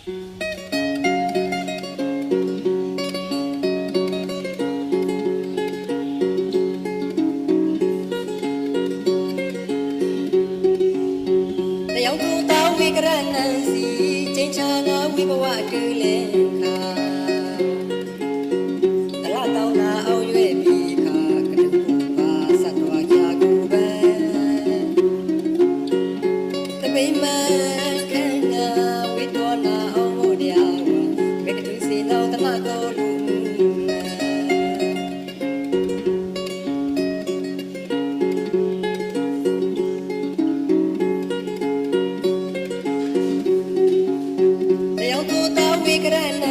ရောက်သူတာဝိကရဏံစီချင်းချာငါဝိဘဝတူလဲခါ bigger than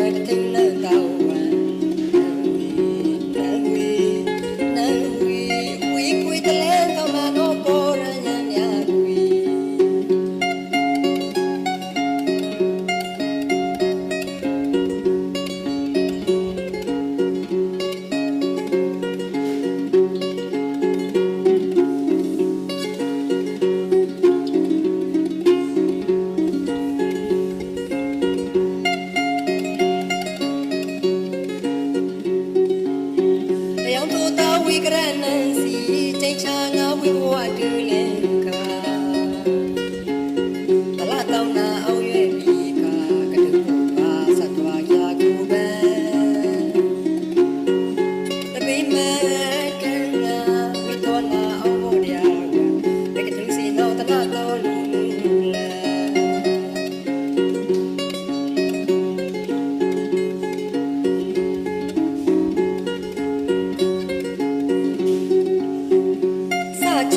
like a thing ဝိကရဏံစီတိတ်ချာငါဝိဝတ်တူလေကာဘလာတောင်းနာအောင်ရွယ်ပြီကာကတုပါသတ္တဝါယာကုပံတပိမံ